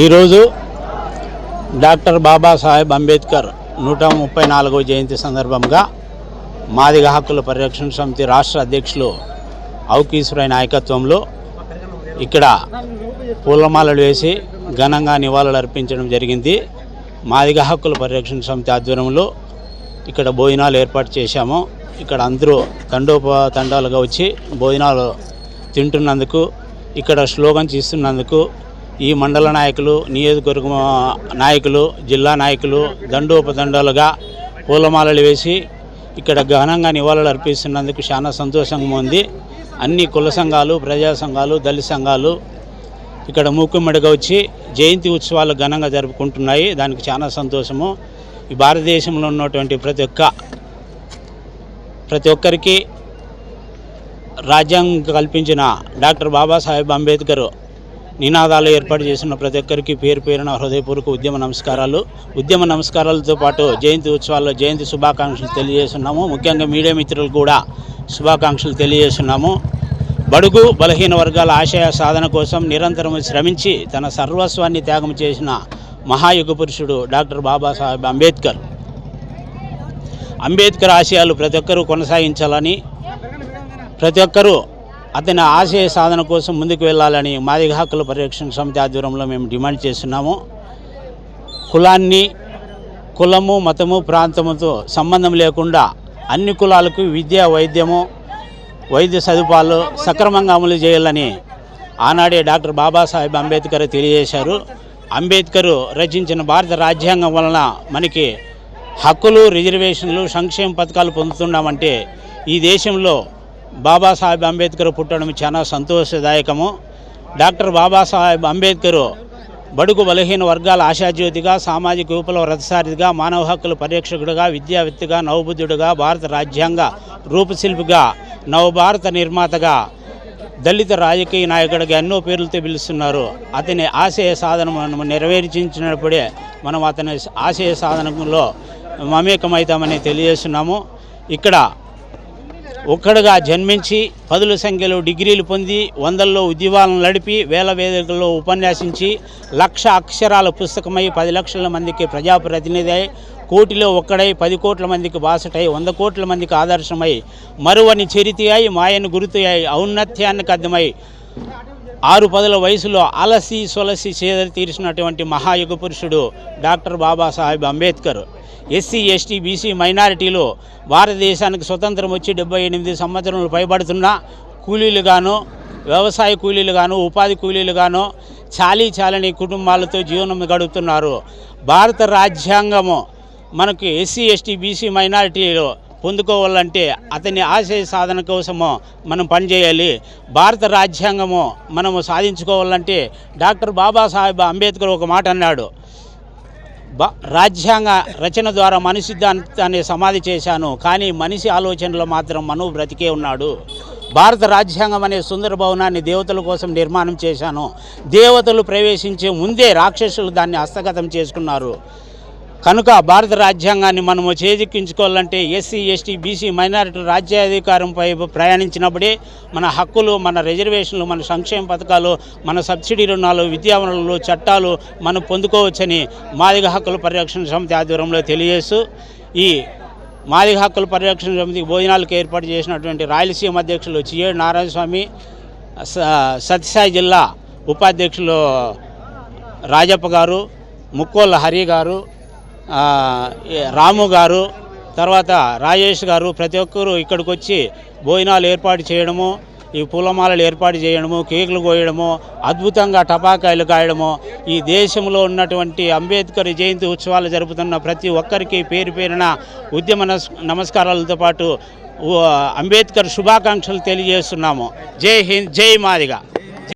ఈరోజు డాక్టర్ బాబాసాహెబ్ అంబేద్కర్ నూట ముప్పై నాలుగవ జయంతి సందర్భంగా మాదిగ హక్కుల పరిరక్షణ సమితి రాష్ట్ర అధ్యక్షులు ఔకీశ్వరయ్య నాయకత్వంలో ఇక్కడ పూలమాలలు వేసి ఘనంగా నివాళులు అర్పించడం జరిగింది. మాదిగ హక్కుల పరిరక్షణ సమితి ఆధ్వర్యంలో ఇక్కడ భోజనాలు ఏర్పాటు చేశాము. ఇక్కడ అందరూ తండోప తండాలుగా వచ్చి భోజనాలు తింటున్నందుకు ఇక్కడ స్లోగన్స్ ఇస్తున్నందుకు ఈ మండల నాయకులు నియోజకవర్గ నాయకులు జిల్లా నాయకులు దండోపదండాలుగా పూలమాలలు వేసి ఇక్కడ ఘనంగా నివాళులు అర్పిస్తున్నందుకు చాలా సంతోషంగా ఉంది. అన్ని కుల సంఘాలు ప్రజా సంఘాలు దళిత సంఘాలు ఇక్కడ మూకుమ్మడిగా వచ్చి జయంతి ఉత్సవాలు ఘనంగా జరుపుకుంటున్నాయి. దానికి చాలా సంతోషము. ఈ భారతదేశంలో ఉన్నటువంటి ప్రతి ఒక్క ప్రతి ఒక్కరికి రాజ్యాంగం కల్పించిన డాక్టర్ బాబాసాహెబ్ అంబేద్కర్ నినాదాలు ఏర్పాటు చేసిన ప్రతి ఒక్కరికి పేరు పేరున హృదయపూర్వక ఉద్యమ నమస్కారాలు. ఉద్యమ నమస్కారాలతో పాటు జయంతి ఉత్సవాల్లో జయంతి శుభాకాంక్షలు తెలియజేస్తున్నాము. ముఖ్యంగా మీడియా మిత్రులు కూడా శుభాకాంక్షలు తెలియజేస్తున్నాము. బడుగు బలహీన వర్గాల ఆశయ సాధన కోసం నిరంతరం శ్రమించి తన సర్వస్వాన్ని త్యాగం చేసిన మహాయుగ పురుషుడు డాక్టర్ బాబాసాహెబ్ అంబేద్కర్. అంబేద్కర్ ఆశయాలు ప్రతి ఒక్కరూ కొనసాగించాలని ప్రతి ఒక్కరూ అతని ఆశయ సాధన కోసం ముందుకు వెళ్ళాలని మాదిగ హక్కుల పరిరక్షణ సమితి ఆధ్వర్యంలో మేము డిమాండ్ చేస్తున్నాము. కులాన్ని కులము మతము ప్రాంతముతో సంబంధం లేకుండా అన్ని కులాలకు విద్య వైద్యము వైద్య సదుపాయాలు సక్రమంగా అమలు చేయాలని ఆనాడే డాక్టర్ బాబాసాహెబ్ అంబేద్కర్ తెలియజేశారు. అంబేద్కర్ రచించిన భారత రాజ్యాంగం వలన మనకి హక్కులు రిజర్వేషన్లు సంక్షేమ పథకాలు పొందుతున్నామంటే ఈ దేశంలో బాబాసాహెబ్ అంబేద్కర్ పుట్టడం చాలా సంతోషదాయకము. డాక్టర్ బాబాసాహెబ్ అంబేద్కర్ బడుగు బలహీన వర్గాల ఆశాజ్యోతిగా సామాజిక విప్లవ రథసారిగా మానవ హక్కుల పరిరక్షకుడిగా విద్యావేత్తగా నవబుద్ధుడిగా భారత రాజ్యాంగ రూపశిల్పిగా నవభారత నిర్మాతగా దళిత రాజకీయ నాయకుడిగా ఎన్నో పేర్లతో పిలుస్తున్నారు అతని ఆశయ సాధన మనం నెరవేర్చించినప్పుడే మనం అతని ఆశయ సాధనలో మమేకమవుతామని తెలియజేస్తున్నాము. ఇక్కడ ఒక్కడుగా జన్మించి పదుల సంఖ్యలో డిగ్రీలు పొంది వందల్లో ఉద్యమాలను నడిపి వేల వేదికల్లో ఉపన్యాసించి లక్ష అక్షరాల పుస్తకమై పది లక్షల మందికి ప్రజాప్రతినిధి అయి కోటిలో ఒక్కడై పది కోట్ల మందికి బాసటై వంద కోట్ల మందికి ఆదర్శమై మరువని చరితి అయి మాయను గురుతు అయి ఔన్నత్యానికి అద్దమై ఆరు పదుల వయసులో అలసి సొలసి చేదరి తీర్చినటువంటి మహాయుగ పురుషుడు doctor Babasaheb Ambedkar. SC ST BC మైనారిటీలు భారతదేశానికి స్వతంత్రం వచ్చి డెబ్బై ఎనిమిది సంవత్సరములు పైబడుతున్న కూలీలుగాను వ్యవసాయ కూలీలుగాను ఉపాధి కూలీలుగాను చాలీ చాలని కుటుంబాలతో జీవనం గడుపుతున్నారు. భారత రాజ్యాంగము మనకు ఎస్సీ ఎస్టీ బీసీ మైనారిటీలో పొందుకోవాలంటే అతని ఆశయ సాధన కోసము మనం పనిచేయాలి. భారత రాజ్యాంగము మనము సాధించుకోవాలంటే డాక్టర్ బాబాసాహెబ్ అంబేద్కర్ ఒక మాట అన్నాడు. బ రాజ్యాంగ రచన ద్వారా మనిషి దాన్ని సమాధి చేశాను కానీ మనిషి ఆలోచనలో మాత్రం మనువు బ్రతికే ఉన్నాడు. భారత రాజ్యాంగం అనే సుందర భవనాన్ని దేవతల కోసం నిర్మాణం చేశాను. దేవతలు ప్రవేశించే ముందే రాక్షసులు దాన్ని హస్తగతం చేసుకున్నారు. కనుక భారత రాజ్యాంగాన్ని మనము చేజిక్కించుకోవాలంటే ఎస్సీ ఎస్టీ బీసీ మైనారిటీ రాజ్యాధికారంపై ప్రయాణించినప్పుడే మన హక్కులు మన రిజర్వేషన్లు మన సంక్షేమ పథకాలు మన సబ్సిడీ రుణాలు విద్యావనరులు చట్టాలు మనం పొందుకోవచ్చని మాదిగ హక్కుల పరిరక్షణ సమితి ఆధ్వర్యంలో తెలియజేస్తూ ఈ మాదిగ హక్కుల పరిరక్షణ సమితి భోజనాలకు ఏర్పాటు చేసినటువంటి రాయలసీమ అధ్యక్షులు చియేడు నారాయణస్వామి స- సత్యసాయి జిల్లా ఉపాధ్యక్షులు రాజప్ప గారు ముక్కోళ్ళ హరి గారు రాము గారు తర్వాత రాజేష్ గారు ప్రతి ఒక్కరూ ఇక్కడికి వచ్చి భోజనాలు ఏర్పాటు చేయడము ఈ పూలమాలలు ఏర్పాటు చేయడము కేకులు కోయడము అద్భుతంగా టపాకాయలు కాయడము ఈ దేశంలో ఉన్నటువంటి అంబేద్కర్ జయంతి ఉత్సవాలు జరుపుతున్న ప్రతి ఒక్కరికి పేరు పేరున ఉద్యమ నమస్కారాలతో పాటు అంబేద్కర్ శుభాకాంక్షలు తెలియజేస్తున్నాము. జై హింద్ జై మాదిగా.